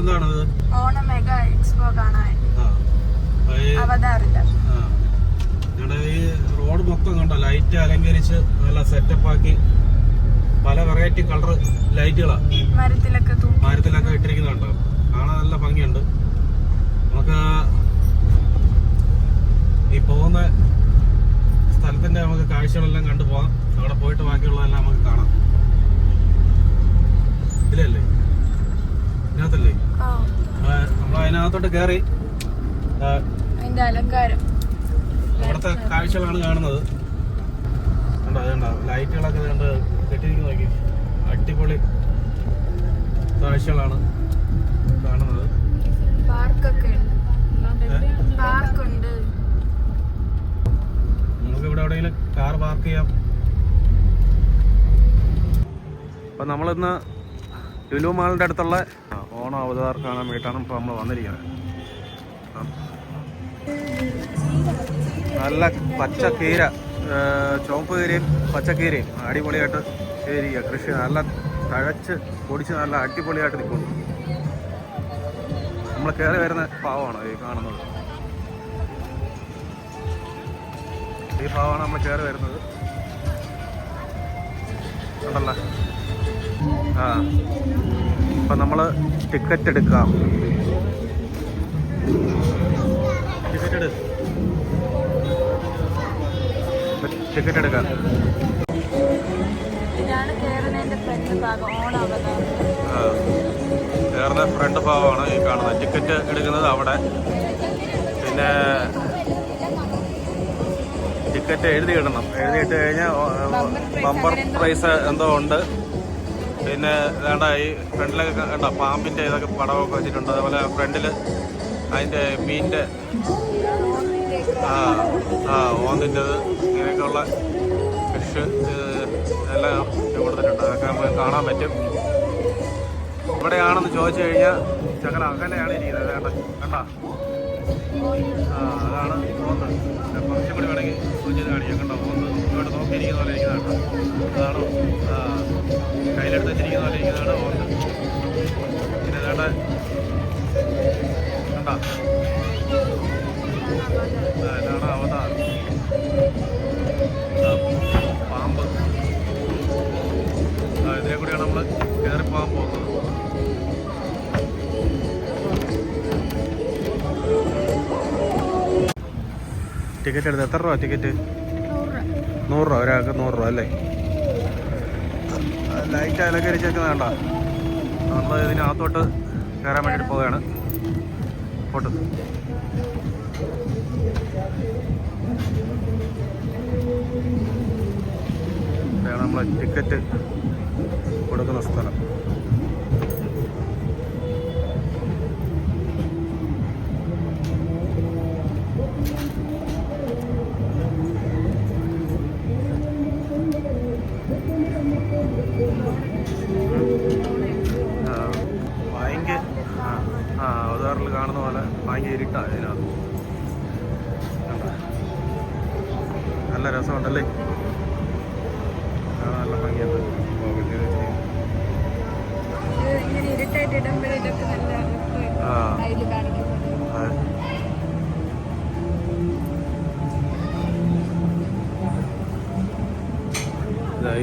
എന്താണത് ഓണ mega expo കാണാൻ. അവതാറില്ല ഞങ്ങളുടെ ഈ റോഡ് മൊത്തം കണ്ടോ? ലൈറ്റ് അലങ്കരിച്ച് നല്ല സെറ്റപ്പ് ആക്കി പല വെറൈറ്റി കളർ ലൈറ്റുകളാ മരത്തിലൊക്കെ മരത്തിലൊക്കെ ഇട്ടിരിക്കുന്നുണ്ട്. കാണാൻ നല്ല ഭംഗിയുണ്ട്. നമുക്ക് ഈ പോകുന്ന സ്ഥലത്തിന്റെ നമുക്ക് കാഴ്ചകളെല്ലാം കണ്ടു പോകാം. അവിടെ പോയിട്ട് ബാക്കിയുള്ളതെല്ലാം നമുക്ക് കാണാം. കേറി. കയറി അതിന്റെ അലങ്കാരം. അവിടുത്തെ കാഴ്ചകളാണ് കാണുന്നത്. കണ്ടോ അതുണ്ടോ ലൈറ്റുകളൊക്കെ കണ്ട് കെട്ടിയിരിക്കുന്ന നോക്കി. അടിപൊളി കാഴ്ചകളാണ് കാണുന്നത്. പാർക്കൊക്കെ പാർക്കുണ്ട്. നമുക്ക് ഇവിടെ എവിടെയെങ്കിലും കാർ പാർക്ക് ചെയ്യാം. അപ്പം നമ്മളിന്ന് ലുലു മാളിന്റെ അടുത്തുള്ള ഓണം അവതാർ കാണാൻ വേണ്ടിയിട്ടാണ് ഇപ്പോൾ നമ്മൾ വന്നിരിക്കുന്നത്. നല്ല പച്ചക്കീര ചുവപ്പ് കീരയും പച്ചക്കീരയും അടിപൊളിയായിട്ട് ചെയ്തിരിക്കുക കൃഷി നല്ല തഴച്ച് പൊടിച്ച് നല്ല അടിപൊളിയായിട്ട് നിൽക്കുന്നു നമ്മൾ കയറി വരുന്ന പാവമാണ് ഈ കാണുന്നത്. ഈ പാവമാണ് നമ്മൾ കയറി വരുന്നത്. ഉണ്ടല്ലോ ആ. നമ്മൾ നമ്മൾ ടിക്കറ്റ് എടുക്കാം. ടിക്കറ്റ് എടു. ടിക്കറ്റ് എടുക്കാം. ഇതാണ് കേരളത്തിന്റെ ഫ്രണ്ട്. കയറുന്ന ഭാഗമാണ് ഈ കാണുന്നത്. ടിക്കറ്റ് എടുക്കുന്നത് അവിടെ. പിന്നെ ടിക്കറ്റ് എഴുതി ഇടണം. എഴുതിയിട്ട് കഴിഞ്ഞാൽ ബമ്പർ പ്രൈസ് എന്തോ ഉണ്ട്. പിന്നെ വേണ്ട ഈ ഫ്രണ്ടിലൊക്കെ കണ്ടോ പാമ്പിന്റെ ഇതൊക്കെ പടമൊക്കെ വെച്ചിട്ടുണ്ട്. അതുപോലെ ഫ്രണ്ടിൽ അതിന്റെ മീനിന്റെ ആ ആ ഓന്തിന്റെത് ഇങ്ങനെയൊക്കെയുള്ള ഫിഷ് എല്ലാം കൊടുത്തിട്ടുണ്ട്. അതൊക്കെ നമുക്ക് കാണാൻ പറ്റും. ഇവിടെയാണെന്ന് ചോദിച്ചു കഴിഞ്ഞാൽ ചക്കര അകലെയാണ് ഇരിക്കുന്നത് കേട്ടോ. കണ്ടോ? ആ അതാണ് ഓന്ന് കുറച്ചും കൂടി വേണമെങ്കിൽ സൂചിച്ച് കാണിക്കാം. കണ്ടോ ഓന്ത്? ഇങ്ങോട്ട് നോക്കിയിരിക്കുന്ന പോലെ ഇരിക്കുന്നതാണ്. അതാണ് കയ്യിലെടുത്ത് വെച്ചിരിക്കുന്ന പോലെ ഇരിക്കുന്നതാണ് ഓർത്ത് പിന്നെ ആ, ഇതാണ് അവതാർ പാമ്പ്. കൂടിയാണ് നമ്മൾ കയറി പോകാൻ പോകുന്നത്. ടിക്കറ്റ് എടുത്ത് എത്ര രൂപ ടിക്കറ്റ്? നൂറ് രൂപ ഒരാൾക്ക് നൂറ് രൂപ അല്ലേ? ലൈറ്റ് അലങ്കരിച്ചൊക്കെ വേണ്ട നമ്മൾ ഇതിനകത്തോട്ട് കയറാൻ വേണ്ടിയിട്ട് പോവുകയാണ്. ഫോട്ടോ നമ്മൾ ടിക്കറ്റ് കൊടുക്കുന്ന സ്ഥലം.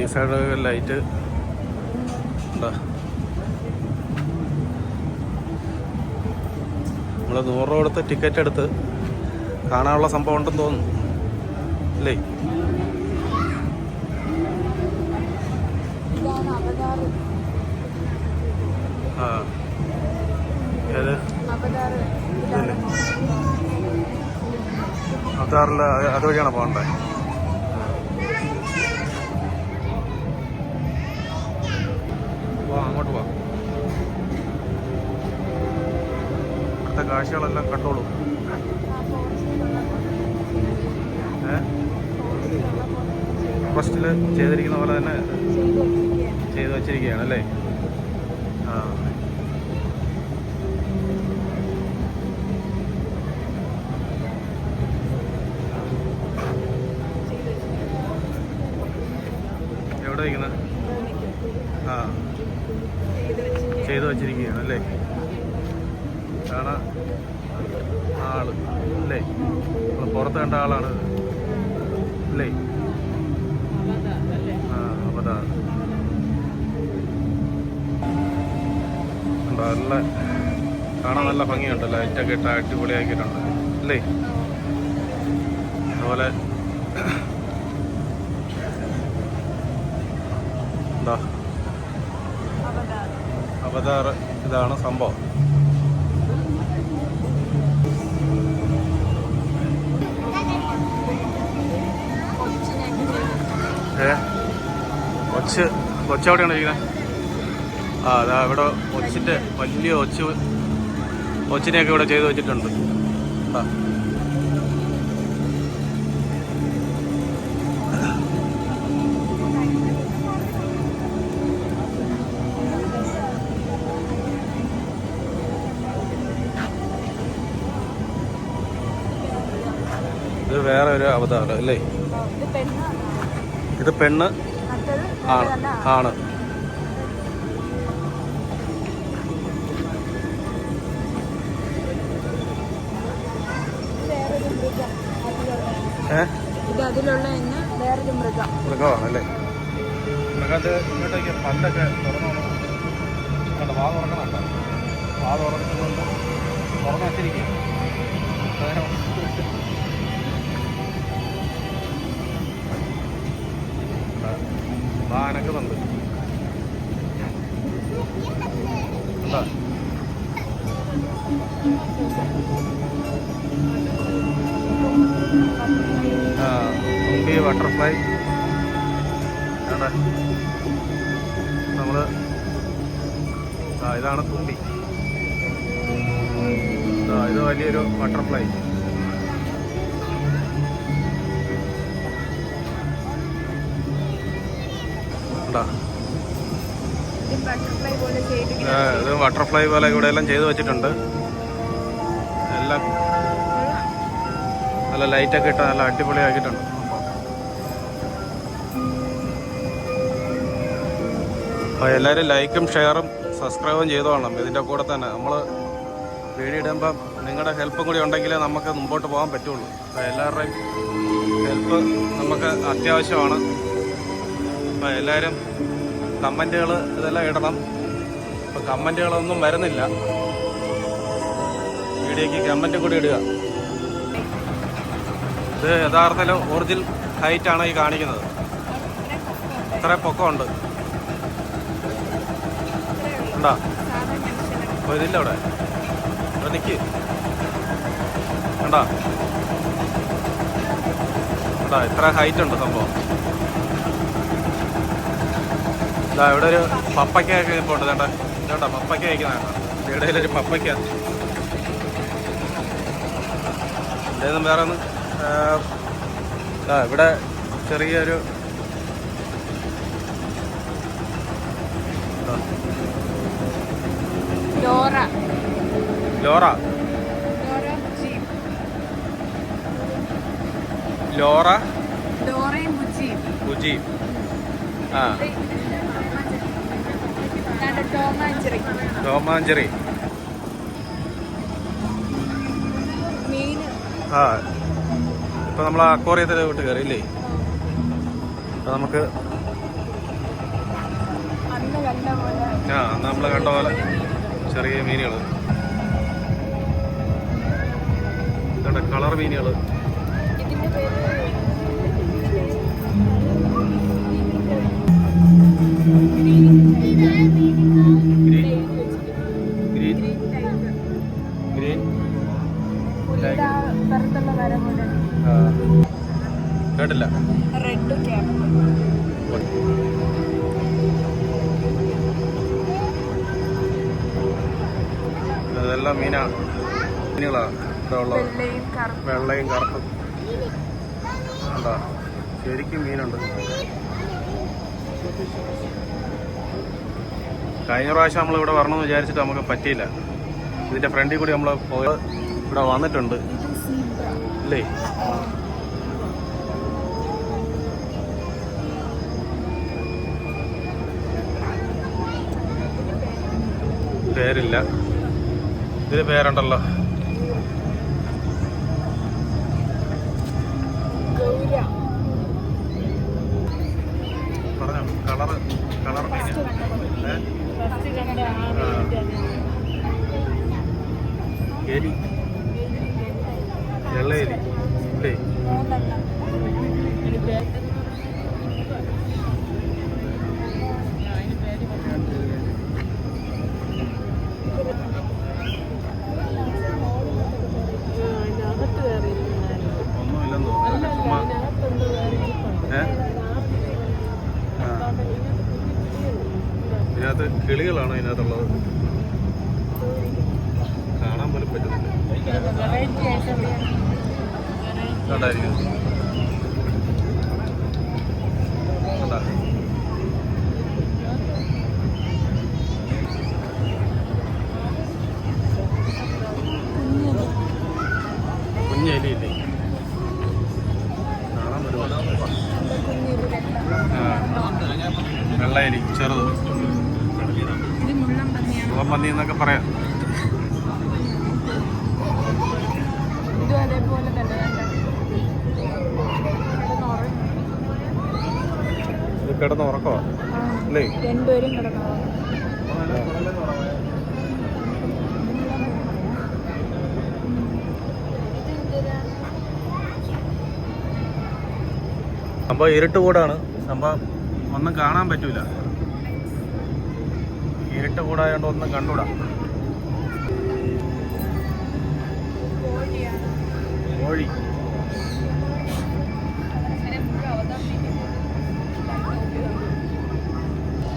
ഈ സൈഡ് ലൈറ്റ് ഉണ്ടോ നമ്മൾ നൂറ് രൂപ കൊടുത്ത് ടിക്കറ്റ് എടുത്ത് കാണാനുള്ള സംഭവം ഉണ്ടെന്ന് തോന്നുന്നു. അല്ലേ? ആ. ഏത്? അവതാറിൽ അതുവഴിയാണ് പോകണ്ടേ? പോവാം അങ്ങോട്ട് പോവാം ഇവിടുത്തെ കാഴ്ചകളെല്ലാം കണ്ടോളൂ. ഫസ്റ്റിൽ ചെയ്തിരിക്കുന്ന പോലെ തന്നെ ചെയ്ത് വെച്ചിരിക്കുകയാണ് അല്ലേ? ആ. എവിടെ ഇരിക്കുന്നത് ആ ചെയ്ത് വെച്ചിട്ട് ചെയ്തു വച്ചിരിക്കുകയാണ് അല്ലേ? കാണാ ആൾ അല്ലേ? നമ്മൾ പുറത്ത് കണ്ട ആളാണ്. അല്ലേ? ആ അവതാ നല്ല കാണാൻ നല്ല ഭംഗിയുണ്ട് ലൈറ്റൊക്കെ ഇട്ട് അടിപൊളിയാക്കിയിട്ടുണ്ട് അല്ലേ? അതുപോലെ എന്താ അവതാർ ഇതാണ് സംഭവം. ഏ? കൊച്ച് കൊച്ചെവിടെയാണ് ഇരിക്കുന്നത് ആ അതാ ഇവിടെ കൊച്ചിന്റെ വലിയ ഒച്ച് കൊച്ചിനെയൊക്കെ ഇവിടെ ചെയ്ത് വെച്ചിട്ടുണ്ട്. ആ. ഇത് വേറെ ഒരു അവതാരം അല്ലേ? ഇത് പെണ്ണ്. ആണ് ആണ്. മൃഗമാണല്ലേ മൃഗത്ത് ഇങ്ങോട്ടേക്ക് പല്ലൊക്കെ തുറന്നു വാ തുറക്കണണ്ട വാ തുറക്കുന്നുണ്ട് തുറന്നു വച്ചിരിക്കും ഇത് ബട്ടർഫ്ലൈ പോലെ ഇവിടെ എല്ലാം ചെയ്തു വെച്ചിട്ടുണ്ട്. എല്ലാം നല്ല ലൈറ്റൊക്കെ ഇട്ട് നല്ല അടിപൊളിയാക്കിയിട്ടുണ്ട്. അപ്പോൾ എല്ലാവരും ലൈക്കും ഷെയറും സബ്സ്ക്രൈബും ചെയ്തോളണം ഇതിന്റെ കൂടെ തന്നെ നമ്മൾ വീഡിയോ ഇടുമ്പം നിങ്ങളുടെ ഹെൽപ്പും കൂടി ഉണ്ടെങ്കിലേ നമുക്ക് മുമ്പോട്ട് പോകാൻ പറ്റുള്ളൂ. അപ്പോൾ എല്ലാവരുടെയും ഹെൽപ്പ് നമുക്ക് അത്യാവശ്യമാണ്. അപ്പോൾ എല്ലാവരും കമന്റുകൾ ഇതെല്ലാം ഇടണം. ഇപ്പോൾ കമന്റുകളൊന്നും വരുന്നില്ല. വീഡിയോക്ക് കമന്റും കൂടി ഇടുക. ഇത് യഥാർത്ഥത്തിൽ ഒറിജിനൽ ഹൈറ്റാണ് ഈ കാണിക്കുന്നത്. ഇത്ര പൊക്കമുണ്ട്. ഉണ്ടോ? അപ്പോൾ ഇതില്ല അവിടെ. കണ്ടോ കണ്ടോ ഇത്ര ഹൈറ്റ് ഉണ്ട് സംഭവം. ഇതാ ഇവിടെ ഒരു പപ്പയ്ക്കൊക്കെ ഇപ്പോൾ ഉണ്ട്. ചേട്ടാ വേണ്ട പപ്പയ്ക്ക കഴിക്കുന്നതാണ് ഇടയിൽ ഒരു പപ്പയ്ക്ക. ഇതൊന്നും വേറെ ഒന്ന് ആ ഇവിടെ ചെറിയൊരു ലോറ. ലോറ. ലോറ ലോറ ഡോറയും ബുജി ഉജി ആ. ടോമാഞ്ചറി ആ. ഇപ്പൊ നമ്മൾ അക്വാറിയത്തിലെ വിട്ട് കയറിയില്ലേ? അപ്പൊ നമുക്ക് അന്ന് ആ നമ്മൾ കണ്ട പോലെ ചെറിയ മീനുകൾ ഇതുണ്ട് കളർ മീനുകൾ ഇതിന്റെ പേര് കേട്ടില്ല ഇതെല്ലാം മീനാണ് മീനുകളാണ് വെള്ളയും കറുപ്പും എന്താ ശരിക്കും മീനുണ്ട് കഴിഞ്ഞ പ്രാവശ്യം നമ്മൾ ഇവിടെ വരണമെന്ന് വിചാരിച്ചിട്ട് നമുക്ക് പറ്റിയില്ല. ഇതിന്റെ ഫ്രണ്ടിൽ കൂടി നമ്മൾ പോയി. ഇവിടെ വന്നിട്ടുണ്ട്. അല്ലേ പേരില്ല. ഇതിന് പേരുണ്ടല്ലോ. ഗൗര കളറ് കളർ എലി. വെള്ള. എലി വെള്ളയെലി ഇല്ലേ മൂന്നെണ്ണം അതിനകത്ത് കയറി ഒന്നുമില്ലെന്ന് തോന്നുന്നു ചുമ്മാ അതിനകത്തുണ്ട് വേറെ ഇരിപ്പുണ്ട്. ഏ ആ ഇതിനകത്ത് കിളികളാണ് അതിനകത്തുള്ളത് കാണാൻ പോലും പറ്റുന്നില്ല. കാണാൻ വെള്ളയലി ചെറുത്. മുഖം പന്നി എന്നൊക്കെ പറയാം. കിടന്ന് ഉറക്കോ? അല്ലേ? സംഭവം ഇരുട്ട് കൂടാണ്. സംഭവം ഒന്നും കാണാൻ പറ്റൂല. ഇരുട്ട് കൂടായോണ്ട് ഒന്നും കണ്ടുടാ. കോഴിയാണ് കോഴി.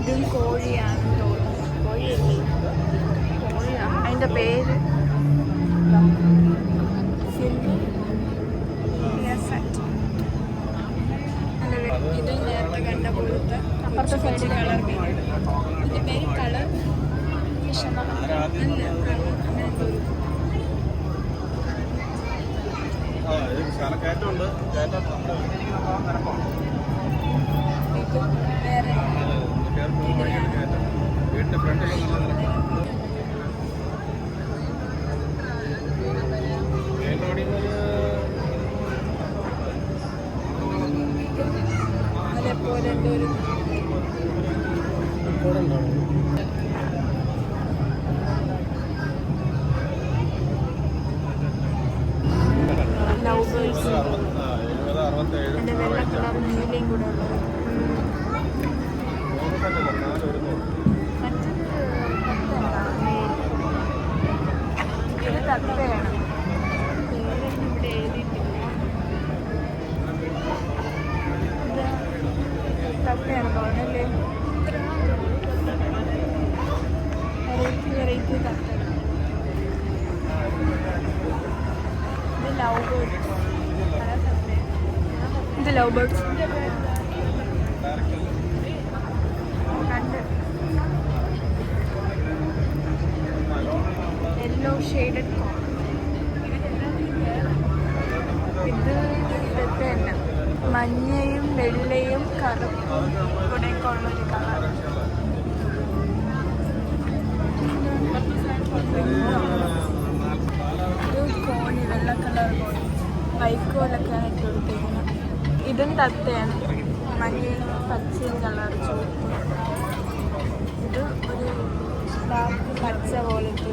ഇതും കോഴിയാണ്. പേര്? ഇത് നേരത്തെ കണ്ട പോലത്തെ കളർ മീൻ ഇതിന്റെ പേര് കളർ ഫിഷ് അല്ല കളർ അങ്ങനത്തെ ഒരു കയറ്റമുണ്ട് കയറ്റം വീടിന്റെ ഫ്രണ്ടിൽ നല്ല അതേപോലെ ഉണ്ട് ഒരു ലവ് ബേഴ്സ് എഴുപത് അറുപത്തേഴ് എന്റെ വെള്ള കളർ നീലയും കൂടെ ഉള്ളത്. മേൽ. തത്തയാണ് പേരൊന്നും ഇവിടെ എഴുതിയിട്ടില്ല. തത്തയാണ് തോന്നല്ലേ? വെറൈറ്റി വെറൈറ്റി തത്തയാണ് ഇത് ലവ് ബേർഡ് ഇത് ലവ് ബേർഡ്സ് കണ്ട് യെല്ലോ ഷെയ്ഡഡ് ഇത് ഇതൊക്കെ തന്നെ. മഞ്ഞയും വെള്ളയും കറുപ്പും ഇവിടെ ഉള്ളൊരു കളർ. ഇത് കോണി വെള്ള കളർ കോണി. വൈക്കോലൊക്കെയാണ് ഇട്ട് കൊടുത്തേക്കുന്നത് ഇതും തത്തയാണ്. മഞ്ഞയും പച്ചയും കളർ ചുവപ്പ്. ഇത് ഒരു പച്ച പോലത്തെ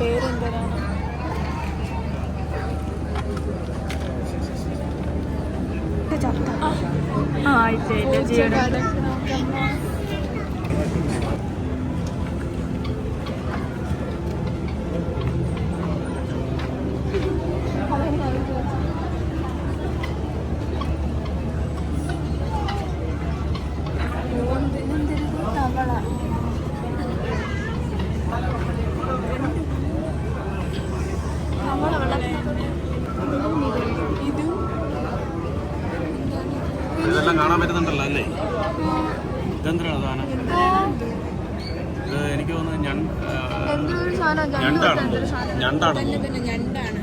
ഇതിന്റെ പേരെന്താണ് ആ ആയിട്ടില്ല ജിയുടെ. ഇതെന്തിനാണ് സാധനം ഇത് എനിക്ക് തോന്നുന്നു ഞണ്ടാണ്. ഞണ്ടാണ് തന്നെ പിന്നെ ഞണ്ടാണ്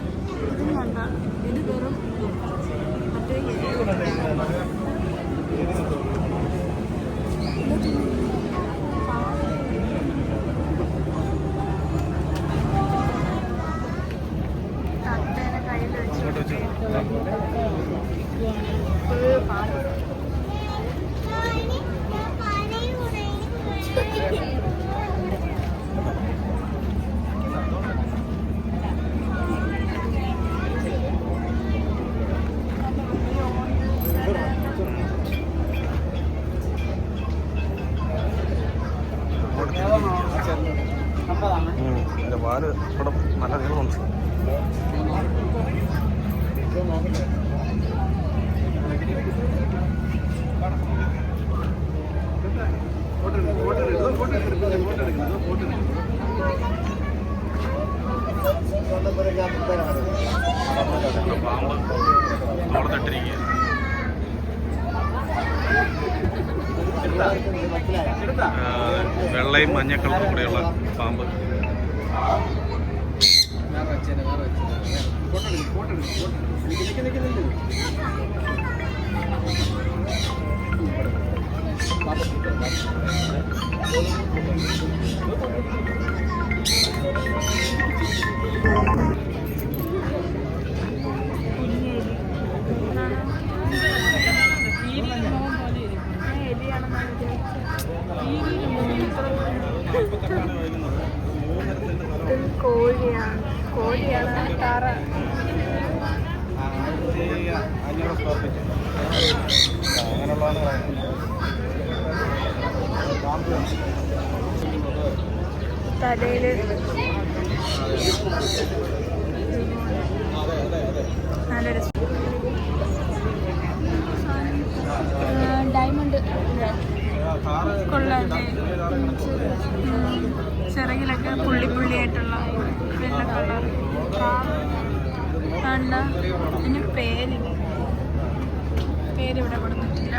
ഇത് ഞണ്ടാണ് ഇത് വെറും മറ്റേ തത്തേനെ കയ്യിൽ വെച്ച് ഇങ്ങോട്ട് വെച്ച് ഫുൾ പാൽ ഉം, ഇതിന്റെ പാൽ ഇവിടെ നല്ല നീളമുണ്ട് പാമ്പ് അവിടെ തട്ടിരിക്കുക വെള്ളയും മഞ്ഞ കളറും കൂടെയുള്ള പാമ്പ്. കോഴിയാണ് തലയിൽ. നല്ല രസം ഡയമണ്ട് കൊള്ളാല്ലേ. ചിറകിലൊക്കെ പുള്ളി പുള്ളിയായിട്ടുള്ള വെള്ള കളർ. കണ്ട? ഇതിന് പേരില്ല പേരിവിടെ കൊടുത്തിട്ടില്ല.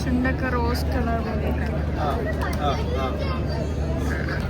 ചുണ്ടൊക്കെ റോസ് കളർ പോലെയൊക്കെ ആ ആ ആ.